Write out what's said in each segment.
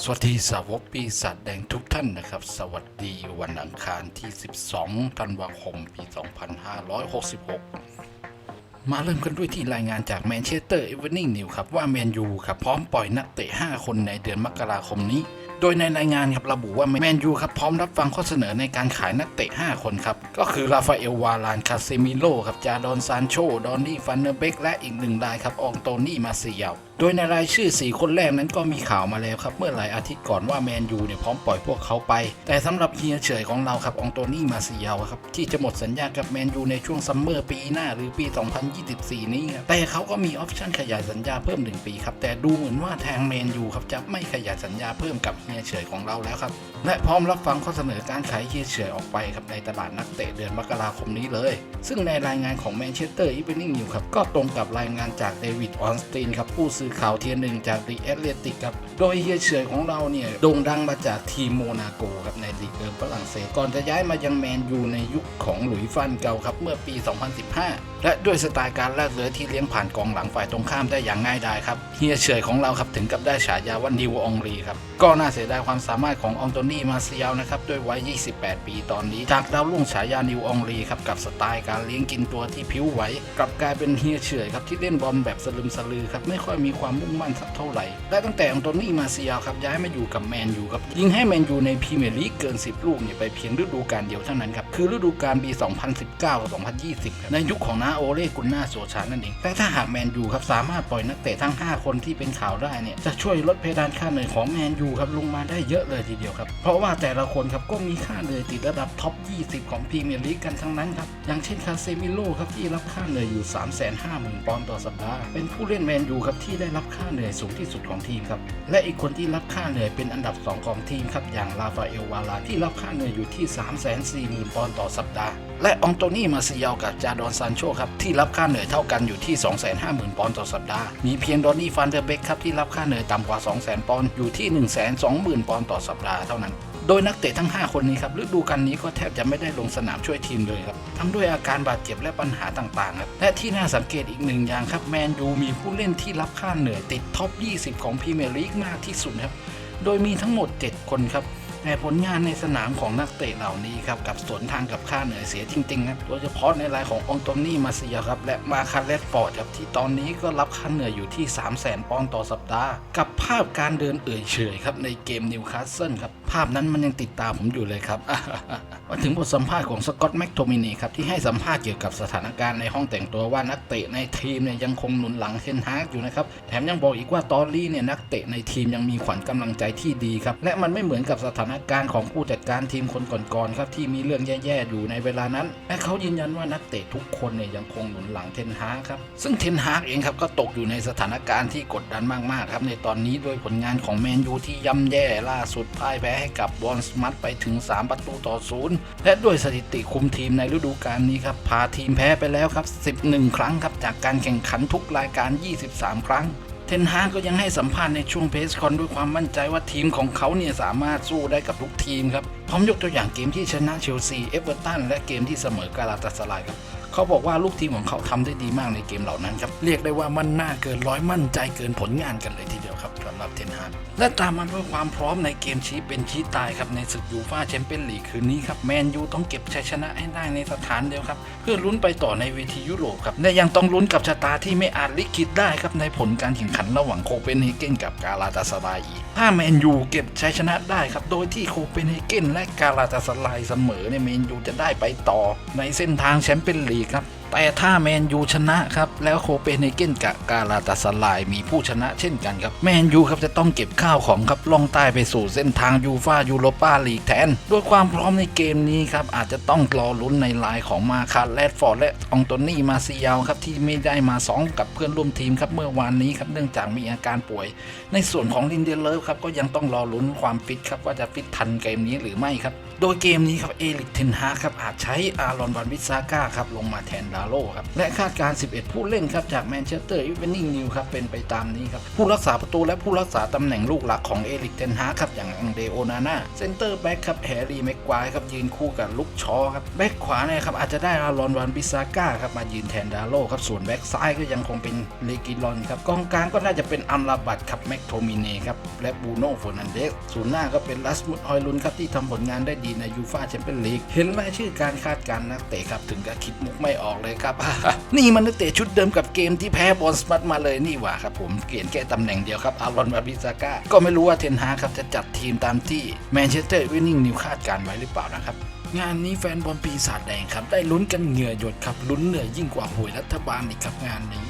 สวัสดีสาวกปีศาจแดงทุกท่านนะครับ สวัสดีวันอังคารที่ 12 ธันวาคม ปี 2566 มาเริ่มกันด้วยที่รายงานจากแมนเชสเตอร์เอเวอร์นิงนิวครับ ว่าแมนยูครับพร้อมปล่อยนักเตะ 5 คนในเดือนมกราคมนี้ โดยในรายงานครับระบุว่าแมนยูครับพร้อมรับฟังข้อเสนอในการขายนักเตะ 5 คนครับ ก็คือราฟาเอลวาลานคาเซมิโลครับจาดอนซานโชดอนนี่ฟันเนอร์เบกและอีกหนึ่งรายครับอองโตนี่มาเซียลโดยในรายชื่อ 4 คนแรกนั้นก็มีข่าวมาแล้วครับ เมื่อหลายอาทิตย์ก่อนว่าแมนยูเนี่ยพร้อมปล่อยพวกเขาไป แต่สำหรับเฮียเฉยของเราครับองโตนี่มาเซียลครับที่จะหมดสัญญากับแมนยูในช่วงซัมเมอร์ปีหน้าหรือปี 2024 นี้ครับแต่เขาก็มีออปชั่นขยายสัญญาเพิ่ม 1 ปีครับแต่ดูเหมือนว่าทางแมนยูครับจะไม่ขยายสัญญาเพิ่มกับเฮียเฉยของเราแล้วครับและพร้อมรับฟังข้อเสนอการขายเฮียเฉยออกไปครับในตลาดนักเตะเดือนมกราคมนี้เลย ซึ่งในรายงานของแมนเชสเตอร์อีเวนิงนิวครับก็ตรงกับรายงานจากเดวิดออนสตีนครับผู้สื่อข่าวเทียร์หนึ่งจากดีแอตเลติกครับ โดยเฮียเฉยของเราเนี่ยโด่งดังมาจากทีมโมนาโกครับในลีกเอิมฝรั่งเศสก่อนจะย้ายมายังแมนยูในยุคของหลุยส์ฟันเกาครับเมื่อปี 2015 และด้วยสไตล์การแลกเรือที่เลี้ยงผ่านกองหลังฝ่ายตรงข้ามได้อย่างง่ายดายครับเฮียเฉยของเราครับถึงกับได้ฉายาว่านิวองรีครับก็น่าเสียดายความสามารถของอองโตนี่มาเซียลนะครับด้วยวัย 28 ปีตอนนี้ จากดาวรุ่งฉายานิวอองรีครับกับสไตล์การเลี้ยงกินตัวที่ผิวไหวกลับกลายเป็นเฮียเฉยครับที่เล่นบอลแบบสลึมสลือครับไม่ค่อยมีความมุ่งมั่นสักเท่าไหร่ และตั้งแต่อองโตนี่มาเซียครับย้ายมาอยู่กับแมนยูครับยิงให้แมนยูในพรีเมียร์ลีกเกิน 10 ลูกเนี่ยไปเพียงฤดูกาลเดียวเท่านั้นครับคือฤดูกาลปี 2019-2020 ในยุคของนาโอเล่กุนนาโซชานั่นเองแต่ถ้าหากแมนยูครับสามารถปล่อยนักเตะทั้ง 5 คนที่เป็นข่าวได้เนี่ยจะช่วยลดเพดานค่าเหนื่อยของแมนยูครับลงมาได้เยอะเลยทีเดียวครับเพราะว่าแต่ละคนครับก็มีค่าเหนื่อยติดระดับท็อป 20 ของพรีเมียร์ลีกกันทั้งนั้นครับอย่างเช่นคาเซมิโลครับที่รับค่าเหนื่อยอยู่ 350,000ปอนด์ต่อสัปดาห์เป็นผู้เล่นแมนยูครับที่ไได้รับค่าเหนื่อยสูงที่สุดของทีมครับ และอีกคนที่รับค่าเหนื่อยเป็นอันดับ 2 ของทีมครับ อย่างลาฟาเอลวาลาที่รับค่าเหนื่อยอยู่ที่ 340,000ปอนด์ต่อสัปดาห์ และองโตนี่มาซิยากับจาดอนซานโชครับที่รับค่าเหนื่อยเท่ากันอยู่ที่ 250,000 ปอนด์ต่อสัปดาห์ มีเพียงดอนนี่ฟันเดอร์เบกครับที่รับค่าเหนื่อยต่ำกว่า 200,000 ปอนด์อยู่ที่ 120,000 ปอนด์ต่อสัปดาห์เท่านั้น โดยนักเตะทั้ง 5 คนนี้ครับฤดูกาลนี้ก็แทบจะไม่ได้ลงสนามช่วยทีมเลยครับทั้งด้วยอาการบาดเจ็บและปัญหาต่างๆครับและที่น่าสังเกตอีกหนึ่งอย่างครับแมนยูมีผู้เล่นที่รับค่าเหนื่อยติดท็อป 20 ของพรีเมียร์ลีกมากที่สุดครับโดยมีทั้งหมด 7 คนครับ แต่ผลงานในสนามของนักเตะเหล่านี้ครับกับสวนทางกับค่าเหนื่อยเสียจริงๆครับโดยเฉพาะในรายขององโตนี่มาเซียครับและมาคาเลสฟอร์ดครับที่ตอนนี้ก็รับค่าเหนื่อยอยู่ที่ 3 0 0 0 0 0ปอนด์ต่อสัปดาห์ กับภาพการเดินเอื่อยเฉยครับในเกมนิวคาสเซิลครับภาพนั้นมันยังติดตามผมอยู่เลยครับมาถึงบทสัมภาษณ์ของสกอตต์แม็กโทมินีครับที่ให้สัมภาษณ์เกี่ยวกับสถานการณ์ในห้องแต่งตัวว่านักเตะในทีมเนี่ยยังคงหนุนหลังเทนฮากอยู่นะครับแถมยังบอกอีกว่าตอนนี้เนี่ยนักเตะในทีมยังมีขวัญกำลังใจที่ดีครับและมันไม่เหมือนกับสถานการณ์ของผู้จัดการทีมคนก่อนๆครับที่มีเรื่องแย่ๆอยู่ในเวลานั้นและเขายืนยันว่านักเตะทุกคนเนี่ยยังคงหนุนหลังเทนฮากครับซึ่งเทนฮากเองครับก็ตกอยู่ในสถานการณ์ที่กดดันมากๆครับในตอนนี้ด้วยผลงานของแมนยูที่ย่ำแย่ล่าสุดพ่ายแพ้ให้กับบอลสมัตไปถึง 3 ประตูต่อศูนย์และด้วยสถิติคุมทีมในฤดูกาลนี้ครับพาทีมแพ้ไปแล้วครับ 11 ครั้งครับจากการแข่งขันทุกรายการ 23 ครั้ง เทนฮากก็ยังให้สัมภาษณ์ในช่วงเพสคอนด้วยความมั่นใจว่าทีมของเขาเนี่ยสามารถสู้ได้กับทุกทีมครับ ร้อมยกตัวอย่างเกมที่ชนะเชลซี เอเวอร์ตัน และเกมที่เสมอกาลาตาสลายครับเขาบอกว่าลูกทีมของเขาทำได้ดีมากในเกมเหล่านั้นครับ เรียกได้ว่ามันน่าเกินร้อยมั่นใจเกินผลงานกันเลยทีเดียวครับสำหรับเทนฮากและตามมาด้วยความพร้อมในเกมชี้เป็นชี้ตายครับในศึกยูฟ่าแชมเปี้ยนลีกคืนนี้ครับแมนยูต้องเก็บชัยชนะให้ได้ในสถานเดียวครับ เพื่อลุ้นไปต่อในเวทียุโรปครับและยังต้องลุ้นกับชะตาที่ไม่อาจลิขิตได้ครับในผลการแข่งขันระหว่างโคเปนเฮเกนกับกาลาตาสลายอีกถ้าแมนยูเก็บชัยชนะได้ครับโดยที่โคเปนเฮเกนและกาลาตาสลายเสมอเนี่ยแมนยูจะได้ไปต่อในเส้นทางแชมเปี้ยนลีกครับแต่ถ้าแมนยูชนะครับ แล้วโคเปนเฮเกนกับกาลาตาสลายมีผู้ชนะเช่นกันครับ แมนยูครับจะต้องเก็บข้าวของครับล่องใต้ไปสู่เส้นทางยูฟายูโรปาลีกแทน ด้วยความพร้อมในเกมนี้ครับ อาจจะต้องรอลุ้นในลายของมาคาแรดฟอร์ดและอองโตนี่มาซิยาครับ ที่ไม่ได้มาซ้อมกับเพื่อนร่วมทีมครับเมื่อวานนี้ครับเนื่องจากมีอาการป่วย ในส่วนของลินเดเลฟครับก็ยังต้องรอลุ้นความฟิตครับว่าจะฟิตทันเกมนี้หรือไม่ครับโดยเกมนี้ครับเอลิกเทนฮาครับอาจใช้อารอนวันวิซาก้าครับลงมาแทนดาโลครับและคาดการณ์11 ผู้เล่นครับจากแมนเชสเตอร์อีเวนิ่งนิวครับเป็นไปตามนี้ครับผู้รักษาประตูและผู้รักษาตำแหน่งลูกหลักของเอริกเทนฮาครับอย่างอังเดโอนาน่าเซนเตอร์แบ็กครับแฮร์รี่แม็กควายครับยืนคู่กับลุกชอครับแบ็กขวาเนี่ยครับอาจจะได้อารอนวันบิซาก้าครับมายืนแทนดาโลครับส่วนแบ็กซ้ายก็ยังคงเป็นเลกิลอนครับกองกลางก็น่าจะเป็นอัมราบัตครับแม็กโทมิเน่ครับและบูโน่ฟอร์นันเดสศูนย์หน้าก็เป็นลัสมุดฮอยลุนครับที่ทำผลงานได้ดีในยูฟาแชมเปี้ยนลีกเห็นรายชื่อการคาดการณ์นักเตะครับถึงกับคิดมุกไม่ออกเลยครับ นี่มันนักเตะชุดเดิมกับเกมที่แพ้บอลสมัตมาเลยนี่หว่าครับผมเปลี่ยนแค่ตำแหน่งเดียวครับอารอนวาบิซาก้าก็ไม่รู้ว่าเทนฮาครับจะจัดทีมตามที่แมนเชสเตอร์วินนิ่งนิวคาดการไว้หรือเปล่านะครับงานนี้แฟนบอลปีศาจแดงครับได้ลุ้นกันเหงื่อหยดครับลุ้นเหนื่อยยิ่งกว่าหวยรัฐบาลอีกครับงานนี้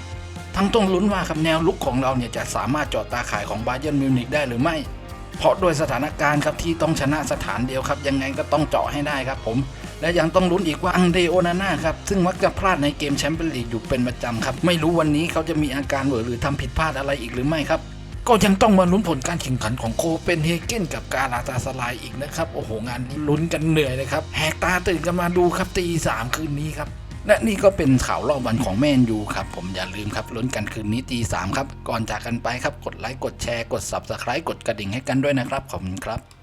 ทั้งต้องลุ้นว่าครับแนวลุกของเราเนี่ยจะสามารถจาะตาข่ายของบาเยิร์นมิวนิกได้หรือไม่ เพราะโดยสถานการณ์ครับที่ต้องชนะสถานเดียวครับ ยังไงก็ต้องเจาะให้ได้ครับผม และยังต้องลุ้นอีกว่าอังเดโอนาน่าครับซึ่งมักจะพลาดในเกมแชมเปี้ยนลีกอยู่เป็นประจำครับไม่รู้วันนี้เขาจะมีอาการเหวอหรือทำผิดพลาดอะไรอีกหรือไม่ครับก็ยังต้องมาลุ้นผลการแข่งขันของโคเปนเฮเกนกับกาลาตาสลายอีกนะครับ โอ้โห งานนี้ลุ้นกันเหนื่อยเลยครับ แหกตาตื่นกันมาดูครับตีสามคืนนี้ครับ และนี่ก็เป็นข่าวรอบวันของแมนยูครับ ผมอย่าลืมครับลุ้นกันคืนนี้ตีสามครับ ก่อนจากกันไปครับ กดไลค์ กดแชร์ กด subscribe กดกระดิ่งให้กันด้วยนะครับ ขอบคุณครับ